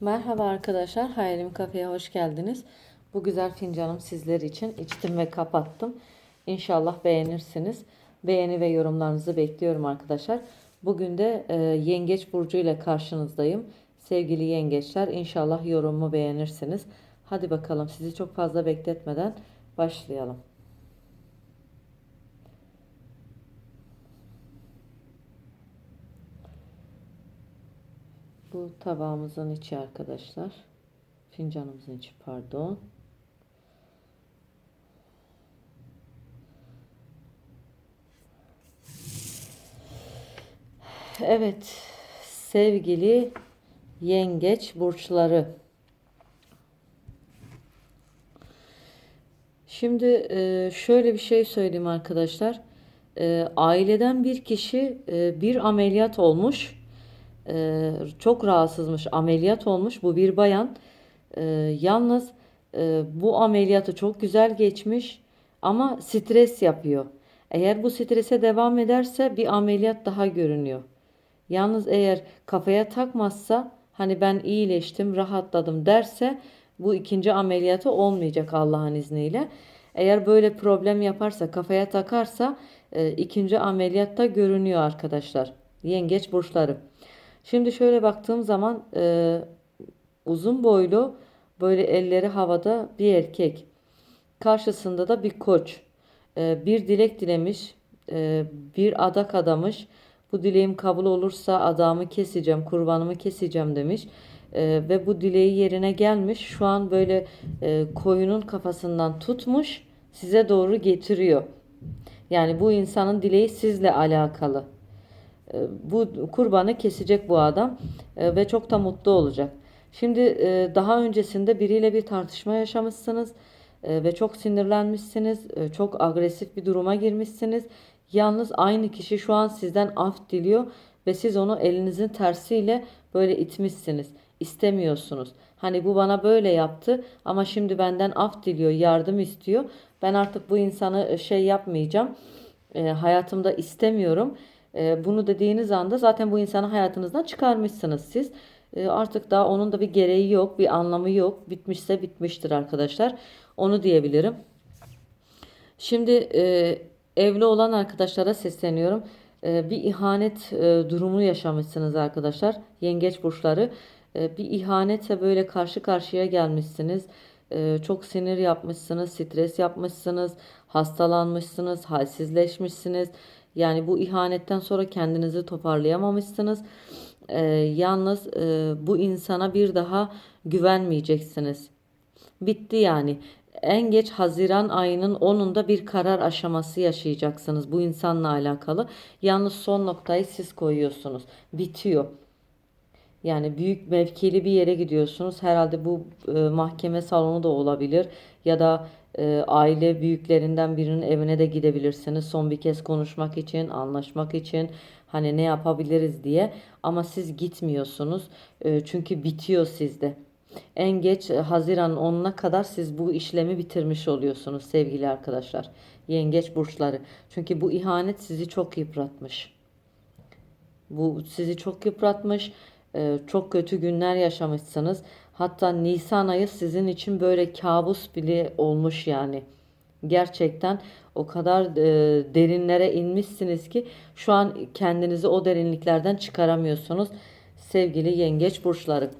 Merhaba arkadaşlar, Hayalim Kafe'ye hoş geldiniz. Bu güzel fincanım sizler için içtim ve kapattım. İnşallah beğenirsiniz. Beğeni ve yorumlarınızı bekliyorum arkadaşlar. Bugün de e, Yengeç Burcu ile karşınızdayım. Sevgili yengeçler, inşallah yorumumu beğenirsiniz. Hadi bakalım sizi çok fazla bekletmeden başlayalım. Bu tabağımızın içi arkadaşlar. Fincanımızın içi pardon. Evet sevgili yengeç burçları. Şimdi e, şöyle bir şey söyleyeyim arkadaşlar. E, aileden bir kişi e, bir ameliyat olmuş. E, çok rahatsızmış, ameliyat olmuş. Bu bir bayan. E, yalnız e, bu ameliyatı çok güzel geçmiş ama stres yapıyor. Eğer bu strese devam ederse bir ameliyat daha görünüyor. Yalnız eğer kafaya takmazsa hani ben iyileştim, rahatladım derse bu ikinci ameliyatı olmayacak Allah'ın izniyle. Eğer böyle problem yaparsa, kafaya takarsa e, ikinci ameliyatta görünüyor arkadaşlar. Yengeç burçları. Şimdi şöyle baktığım zaman e, uzun boylu böyle elleri havada bir erkek. Karşısında da bir koç. E, bir dilek dilemiş, e, bir adak adamış. Bu dileğim kabul olursa adamı keseceğim, kurbanımı keseceğim demiş. E, ve bu dileği yerine gelmiş. Şu an böyle e, koyunun kafasından tutmuş, size doğru getiriyor. Yani bu insanın dileği sizle alakalı. E, bu kurbanı kesecek bu adam e, ve çok da mutlu olacak. Şimdi e, daha öncesinde biriyle bir tartışma yaşamışsınız ve çok sinirlenmişsiniz, çok agresif bir duruma girmişsiniz. Yalnız aynı kişi şu an sizden af diliyor ve siz onu elinizin tersiyle böyle itmişsiniz. İstemiyorsunuz. Hani bu bana böyle yaptı ama şimdi benden af diliyor, yardım istiyor. Ben artık bu insanı şey yapmayacağım. hayatımda istemiyorum e, bunu dediğiniz anda zaten bu insanı hayatınızdan çıkarmışsınız siz. E, artık daha onun da bir gereği yok, bir anlamı yok. Bitmişse bitmiştir arkadaşlar. Onu diyebilirim. Şimdi e, evli olan arkadaşlara sesleniyorum. E, bir ihanet e, durumu yaşamışsınız arkadaşlar. Yengeç burçları. Bir ihanetse böyle karşı karşıya gelmişsiniz. Çok sinir yapmışsınız, stres yapmışsınız, hastalanmışsınız, halsizleşmişsiniz. Yani bu ihanetten sonra kendinizi toparlayamamışsınız. Ee, yalnız e, bu insana bir daha güvenmeyeceksiniz. Bitti yani. En geç Haziran ayının 10'unda bir karar aşaması yaşayacaksınız bu insanla alakalı. Yalnız son noktayı siz koyuyorsunuz. Bitiyor. Yani büyük mevkili bir yere gidiyorsunuz. Herhalde bu e, mahkeme salonu da olabilir ya da e, aile büyüklerinden birinin evine de gidebilirsiniz. Son bir kez konuşmak için, anlaşmak için hani ne yapabiliriz diye. Ama siz gitmiyorsunuz. E, çünkü bitiyor sizde. En geç Haziran 10'una kadar siz bu işlemi bitirmiş oluyorsunuz sevgili arkadaşlar. Yengeç burçları. Çünkü bu ihanet sizi çok yıpratmış. Bu sizi çok yıpratmış. E, çok kötü günler yaşamışsınız. Hatta Nisan ayı sizin için böyle kabus bile olmuş yani. Gerçekten o kadar e, derinlere inmişsiniz ki şu an kendinizi o derinliklerden çıkaramıyorsunuz sevgili yengeç burçları.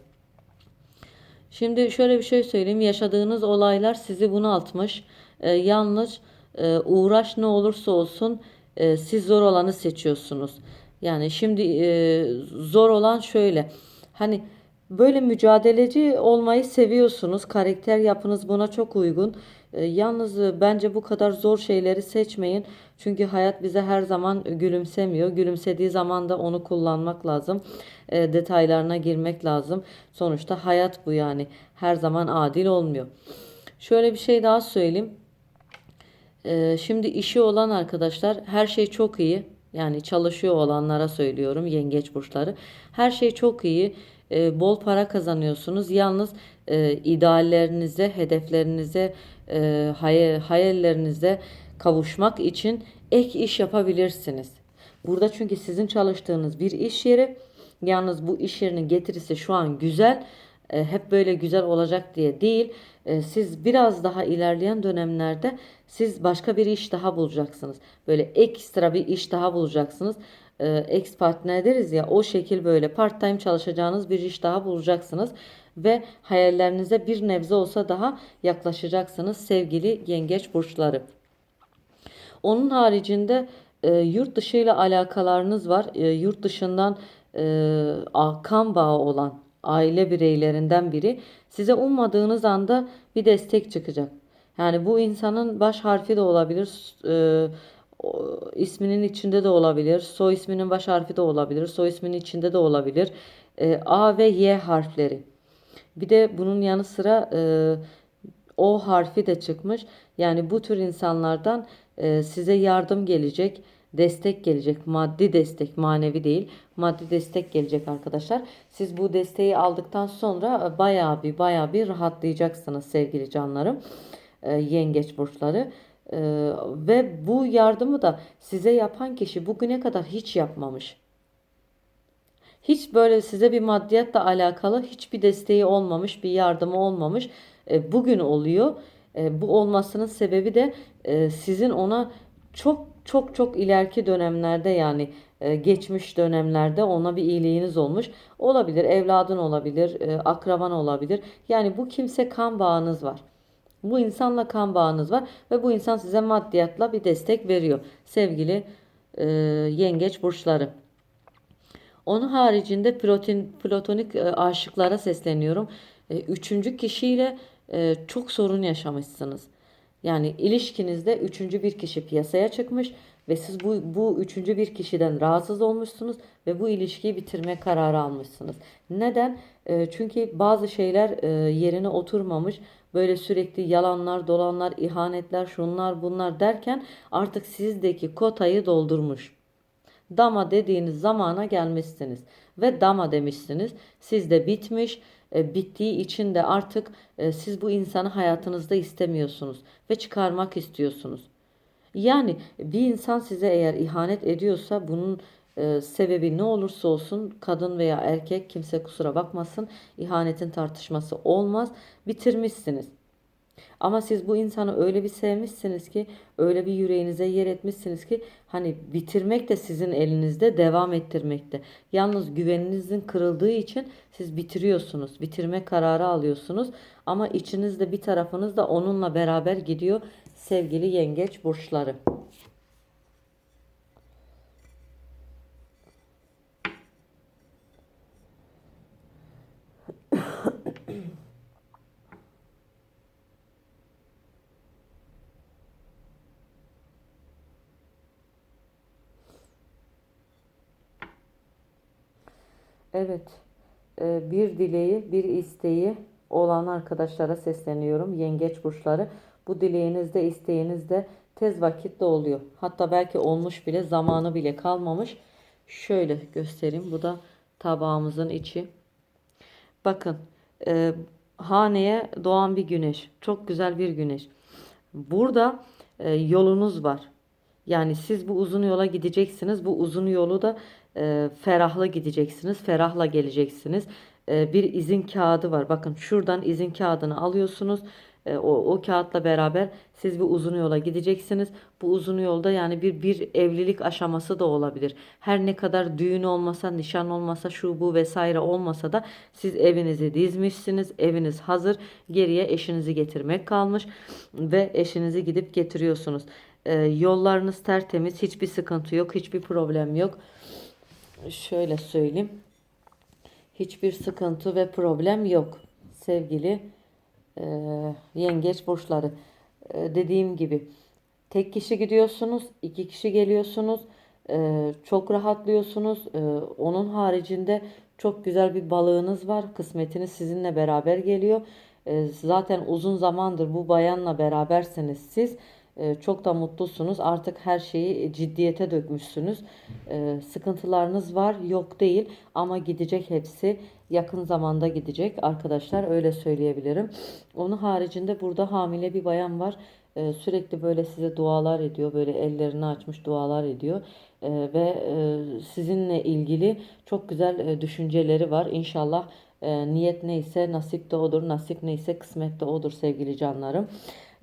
Şimdi şöyle bir şey söyleyeyim. Yaşadığınız olaylar sizi bunaltmış. E, yalnız e, uğraş ne olursa olsun e, siz zor olanı seçiyorsunuz. Yani şimdi e, zor olan şöyle. Hani Böyle mücadeleci olmayı seviyorsunuz. Karakter yapınız buna çok uygun. E, yalnız e, bence bu kadar zor şeyleri seçmeyin. Çünkü hayat bize her zaman gülümsemiyor. Gülümsediği zaman da onu kullanmak lazım. E, detaylarına girmek lazım. Sonuçta hayat bu yani. Her zaman adil olmuyor. Şöyle bir şey daha söyleyeyim. E, şimdi işi olan arkadaşlar her şey çok iyi. Yani çalışıyor olanlara söylüyorum yengeç burçları. Her şey çok iyi e, bol para kazanıyorsunuz. Yalnız e, ideallerinize, hedeflerinize, e, hayal, hayallerinize kavuşmak için ek iş yapabilirsiniz. Burada çünkü sizin çalıştığınız bir iş yeri. Yalnız bu iş yerinin getirisi şu an güzel e, hep böyle güzel olacak diye değil. E, siz biraz daha ilerleyen dönemlerde siz başka bir iş daha bulacaksınız. Böyle ekstra bir iş daha bulacaksınız. E, ex partner deriz ya o şekil böyle part time çalışacağınız bir iş daha bulacaksınız ve hayallerinize bir nebze olsa daha yaklaşacaksınız sevgili yengeç burçları. Onun haricinde e, yurt dışı ile alakalarınız var. E, yurt dışından e, kan bağı olan aile bireylerinden biri size ummadığınız anda bir destek çıkacak. Yani bu insanın baş harfi de olabilir, e, isminin içinde de olabilir, soy isminin baş harfi de olabilir, soy isminin içinde de olabilir. E, A ve Y harfleri. Bir de bunun yanı sıra e, o harfi de çıkmış. Yani bu tür insanlardan e, size yardım gelecek, destek gelecek. Maddi destek, manevi değil. Maddi destek gelecek arkadaşlar. Siz bu desteği aldıktan sonra e, bayağı bir bayağı bir rahatlayacaksınız sevgili canlarım. E, yengeç burçları. E, ve bu yardımı da size yapan kişi bugüne kadar hiç yapmamış. Hiç böyle size bir maddiyatla alakalı hiçbir desteği olmamış, bir yardımı olmamış. Bugün oluyor. Bu olmasının sebebi de sizin ona çok çok çok ileriki dönemlerde yani e, geçmiş dönemlerde ona bir iyiliğiniz olmuş. Olabilir, evladın olabilir, e, akraban olabilir. Yani bu kimse kan bağınız var. Bu insanla kan bağınız var ve bu insan size maddiyatla bir destek veriyor. Sevgili e, yengeç burçları. Onun haricinde platin, platonik e, aşıklara sesleniyorum. E, üçüncü kişiyle e, çok sorun yaşamışsınız. Yani ilişkinizde üçüncü bir kişi piyasaya çıkmış ve siz bu, bu üçüncü bir kişiden rahatsız olmuşsunuz ve bu ilişkiyi bitirme kararı almışsınız. Neden? E, çünkü bazı şeyler e, yerine oturmamış. Böyle sürekli yalanlar, dolanlar, ihanetler, şunlar bunlar derken artık sizdeki kotayı doldurmuş. Dama dediğiniz zamana gelmişsiniz ve dama demişsiniz. Siz de bitmiş, e, bittiği için de artık e, siz bu insanı hayatınızda istemiyorsunuz ve çıkarmak istiyorsunuz. Yani bir insan size eğer ihanet ediyorsa bunun e, sebebi ne olursa olsun kadın veya erkek kimse kusura bakmasın ihanetin tartışması olmaz. Bitirmişsiniz. Ama siz bu insanı öyle bir sevmişsiniz ki, öyle bir yüreğinize yer etmişsiniz ki hani bitirmek de sizin elinizde, devam ettirmek de. Yalnız güveninizin kırıldığı için siz bitiriyorsunuz, bitirme kararı alıyorsunuz. Ama içinizde bir tarafınız da onunla beraber gidiyor sevgili yengeç burçları. Evet, e, bir dileği, bir isteği olan arkadaşlara sesleniyorum. Yengeç burçları. Bu dileğiniz de isteğiniz de tez vakitte oluyor. Hatta belki olmuş bile, zamanı bile kalmamış. Şöyle göstereyim. Bu da tabağımızın içi. Bakın, e, haneye doğan bir güneş. Çok güzel bir güneş. Burada e, yolunuz var. Yani siz bu uzun yola gideceksiniz. Bu uzun yolu da e, ferahla gideceksiniz. Ferahla geleceksiniz. E, bir izin kağıdı var. Bakın şuradan izin kağıdını alıyorsunuz. E, o, o kağıtla beraber siz bir uzun yola gideceksiniz. Bu uzun yolda yani bir bir evlilik aşaması da olabilir. Her ne kadar düğün olmasa, nişan olmasa, şu bu vesaire olmasa da siz evinizi dizmişsiniz. Eviniz hazır. Geriye eşinizi getirmek kalmış ve eşinizi gidip getiriyorsunuz. E, yollarınız tertemiz, hiçbir sıkıntı yok, hiçbir problem yok. Şöyle söyleyeyim. Hiçbir sıkıntı ve problem yok sevgili e, yengeç burçları. E, dediğim gibi tek kişi gidiyorsunuz, iki kişi geliyorsunuz. E, çok rahatlıyorsunuz. E, onun haricinde çok güzel bir balığınız var. Kısmetiniz sizinle beraber geliyor. E, zaten uzun zamandır bu bayanla beraberseniz siz çok da mutlusunuz. Artık her şeyi ciddiyete dökmüşsünüz. E, sıkıntılarınız var, yok değil ama gidecek hepsi. Yakın zamanda gidecek arkadaşlar öyle söyleyebilirim. Onun haricinde burada hamile bir bayan var. E, sürekli böyle size dualar ediyor. Böyle ellerini açmış dualar ediyor. ve sizinle ilgili çok güzel düşünceleri var. İnşallah E, niyet neyse nasip de odur, nasip neyse kısmet de odur sevgili canlarım.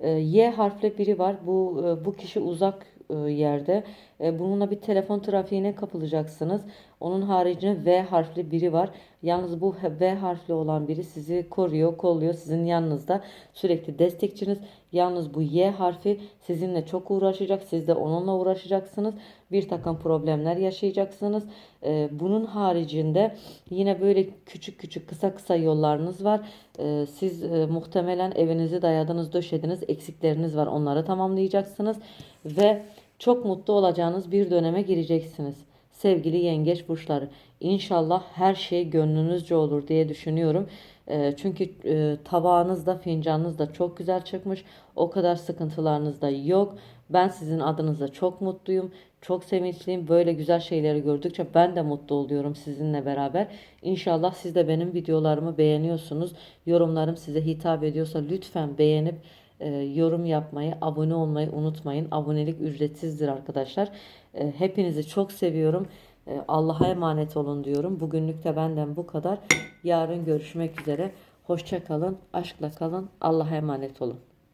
E, Y harfli biri var. Bu e, bu kişi uzak e, yerde. E, Bununla bir telefon trafiğine kapılacaksınız. Onun haricinde V harfli biri var. Yalnız bu V harfli olan biri sizi koruyor, kolluyor. Sizin yanınızda sürekli destekçiniz. Yalnız bu Y harfi sizinle çok uğraşacak. Siz de onunla uğraşacaksınız. Bir takım problemler yaşayacaksınız. E, Bunun haricinde yine böyle küçük küçük kısa kısa yollarınız var. E, Siz e, muhtemelen evinizi dayadınız, döşediniz. Eksikleriniz var. Onları tamamlayacaksınız. Ve çok mutlu olacağınız bir döneme gireceksiniz. Sevgili yengeç burçları. İnşallah her şey gönlünüzce olur diye düşünüyorum. Ee, çünkü e, tabağınız da fincanınız da çok güzel çıkmış. O kadar sıkıntılarınız da yok. Ben sizin adınıza çok mutluyum. Çok sevinçliyim. Böyle güzel şeyleri gördükçe ben de mutlu oluyorum sizinle beraber. İnşallah siz de benim videolarımı beğeniyorsunuz. Yorumlarım size hitap ediyorsa lütfen beğenip e, yorum yapmayı, abone olmayı unutmayın. Abonelik ücretsizdir arkadaşlar. E, hepinizi çok seviyorum. E, Allah'a emanet olun diyorum. Bugünlük de benden bu kadar. Yarın görüşmek üzere. Hoşça kalın, aşkla kalın. Allah'a emanet olun.